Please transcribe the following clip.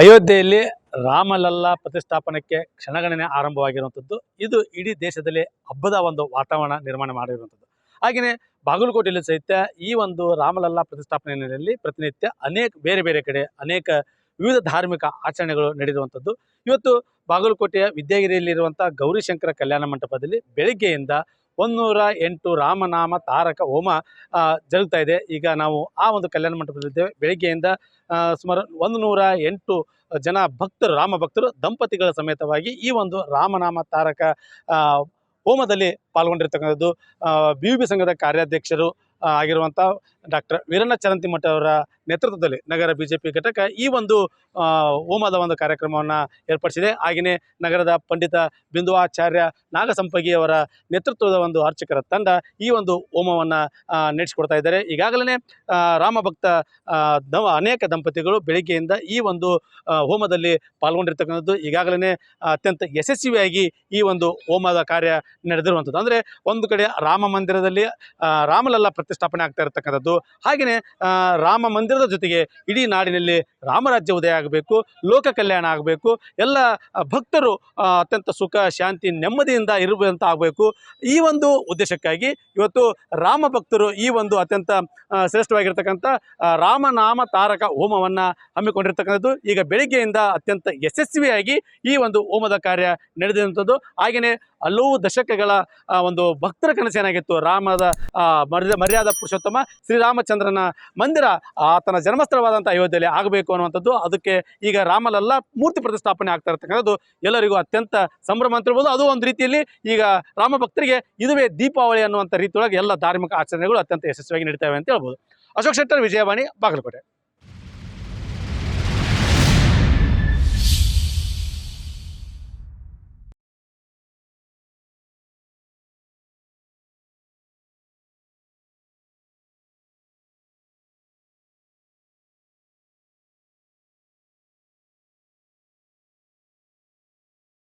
ಅಯೋಧ್ಯೆಯಲ್ಲಿ ರಾಮಲಲ್ಲಾ ಪ್ರತಿಷ್ಠಾಪನಕ್ಕೆ ಕ್ಷಣಗಣನೆ ಆರಂಭವಾಗಿರುವಂಥದ್ದು. ಇದು ಇಡೀ ದೇಶದಲ್ಲಿ ಹಬ್ಬದ ಒಂದು ವಾತಾವರಣ ನಿರ್ಮಾಣ ಮಾಡಿರುವಂಥದ್ದು. ಹಾಗೆಯೇ ಬಾಗಲಕೋಟೆಯಲ್ಲಿ ಸಹಿತ ಈ ಒಂದು ರಾಮಲಲ್ಲಾ ಪ್ರತಿಷ್ಠಾಪನೆ ಹಿನ್ನೆಲೆಯಲ್ಲಿ ಪ್ರತಿನಿತ್ಯ ಅನೇಕ, ಬೇರೆ ಬೇರೆ ಕಡೆ ಅನೇಕ ವಿವಿಧ ಧಾರ್ಮಿಕ ಆಚರಣೆಗಳು ನಡೆದಿರುವಂಥದ್ದು. ಇವತ್ತು ಬಾಗಲಕೋಟೆಯ ವಿದ್ಯಾಗಿರಿಯಲ್ಲಿರುವಂಥ ಗೌರಿಶಂಕರ ಕಲ್ಯಾಣ ಮಂಟಪದಲ್ಲಿ ಬೆಳಿಗ್ಗೆಯಿಂದ ಒಂದೂರ ಎಂಟು ರಾಮನಾಮ ತಾರಕ ಹೋಮ ಜರುಗ್ತಾ ಇದೆ. ಈಗ ನಾವು ಆ ಒಂದು ಕಲ್ಯಾಣ ಮಂಟಪದಲ್ಲಿದ್ದೇವೆ ಬೆಳಿಗ್ಗೆಯಿಂದ ಸುಮಾರು ಒಂದು ಎಂಟು ಜನ ಭಕ್ತರು, ರಾಮ ಭಕ್ತರು ದಂಪತಿಗಳ ಸಮೇತವಾಗಿ ಈ ಒಂದು ರಾಮನಾಮ ತಾರಕ ಹೋಮದಲ್ಲಿ ಪಾಲ್ಗೊಂಡಿರ್ತಕ್ಕಂಥದ್ದು ಬಿ ಯು ಬಿ ಸಂಘದ ಕಾರ್ಯಾಧ್ಯಕ್ಷರು ಆಗಿರುವಂಥ ಡಾಕ್ಟರ್ ವೀರಣ್ಣ ಚರಂತಿಮಠ ಅವರ ನೇತೃತ್ವದಲ್ಲಿ ನಗರ ಬಿ ಜೆ ಪಿ ಘಟಕ ಈ ಒಂದು ಹೋಮದ ಒಂದು ಕಾರ್ಯಕ್ರಮವನ್ನು ಏರ್ಪಡಿಸಿದೆ. ಹಾಗೆಯೇ ನಗರದ ಪಂಡಿತ ಬಿಂದುವಾಚಾರ್ಯ ನಾಗಸಂಪಗಿ ಅವರ ನೇತೃತ್ವದ ಒಂದು ಅರ್ಚಕರ ತಂಡ ಈ ಒಂದು ಹೋಮವನ್ನು ನಡೆಸಿಕೊಡ್ತಾ ಇದ್ದಾರೆ. ಈಗಾಗಲೇ ರಾಮಭಕ್ತ ದವ, ಅನೇಕ ದಂಪತಿಗಳು ಬೆಳಿಗ್ಗೆಯಿಂದ ಈ ಒಂದು ಹೋಮದಲ್ಲಿ ಪಾಲ್ಗೊಂಡಿರ್ತಕ್ಕಂಥದ್ದು. ಈಗಾಗಲೇ ಅತ್ಯಂತ ಯಶಸ್ವಿಯಾಗಿ ಈ ಒಂದು ಹೋಮದ ಕಾರ್ಯ ನಡೆದಿರುವಂಥದ್ದು. ಅಂದರೆ ಒಂದು ಕಡೆ ರಾಮ ಮಂದಿರದಲ್ಲಿ ರಾಮಲಲ್ಲ ಪ್ರತಿಷ್ಠಾಪನೆ ಆಗ್ತಾ ಇರತಕ್ಕಂಥದ್ದು. ಹಾಗೆಯೇ ರಾಮ ಮಂದಿರದ ಜೊತೆಗೆ ಇಡೀ ನಾಡಿನಲ್ಲಿ ರಾಮರಾಜ್ಯ ಉದಯ ಆಗಬೇಕು, ಲೋಕ ಕಲ್ಯಾಣ ಆಗಬೇಕು, ಎಲ್ಲ ಭಕ್ತರು ಅತ್ಯಂತ ಸುಖ, ಶಾಂತಿ, ನೆಮ್ಮದಿಯಿಂದ ಇರುವಂತ ಆಗಬೇಕು. ಈ ಒಂದು ಉದ್ದೇಶಕ್ಕಾಗಿ ಇವತ್ತು ರಾಮ ಭಕ್ತರು ಈ ಒಂದು ಅತ್ಯಂತ ಶ್ರೇಷ್ಠವಾಗಿರ್ತಕ್ಕಂಥ ರಾಮನಾಮ ತಾರಕ ಹೋಮವನ್ನು ಹಮ್ಮಿಕೊಂಡಿರ್ತಕ್ಕಂಥದ್ದು ಈಗ ಬೆಳಿಗ್ಗೆಯಿಂದ ಅತ್ಯಂತ ಯಶಸ್ವಿಯಾಗಿ ಈ ಒಂದು ಹೋಮದ ಕಾರ್ಯ ನಡೆದಿರುವಂಥದ್ದು ಹಾಗೆಯೇ ಹಲವು ದಶಕಗಳ ಒಂದು ಭಕ್ತರ ಕನಸೇನಾಗಿತ್ತು ರಾಮದ ಮರ್ಯಾದ ಮರ್ಯ ಮರ್ಯಾದ ಪುರುಷೋತ್ತಮ, ಶ್ರೀರಾಮಚಂದ್ರನ ಮಂದಿರ ಆತನ ಜನ್ಮಸ್ಥಳವಾದಂಥ ಅಯೋಧ್ಯೆಯಲ್ಲಿ ಆಗಬೇಕು ಅನ್ನುವಂಥದ್ದು. ಅದಕ್ಕೆ ಈಗ ರಾಮಲಲ್ಲ ಮೂರ್ತಿ ಪ್ರತಿಷ್ಠಾಪನೆ ಆಗ್ತಾ ಇರ್ತಕ್ಕಂಥದ್ದು ಎಲ್ಲರಿಗೂ ಅತ್ಯಂತ ಸಂಭ್ರಮ ಅಂತ ಹೇಳ್ಬೋದು. ಅದು ಒಂದು ರೀತಿಯಲ್ಲಿ ಈಗ ರಾಮ ಭಕ್ತರಿಗೆ ಇದುವೇ ದೀಪಾವಳಿ ಅನ್ನುವಂಥ ರೀತಿಯೊಳಗೆ ಎಲ್ಲ ಧಾರ್ಮಿಕ ಆಚರಣೆಗಳು ಅತ್ಯಂತ ಯಶಸ್ವಿಯಾಗಿ ನಡೀತವೆ ಅಂತ ಹೇಳ್ಬೋದು. ಅಶೋಕ್ ಶೆಟ್ಟರ್, ವಿಜಯವಾಣಿ, ಬಾಗಲಕೋಟೆ.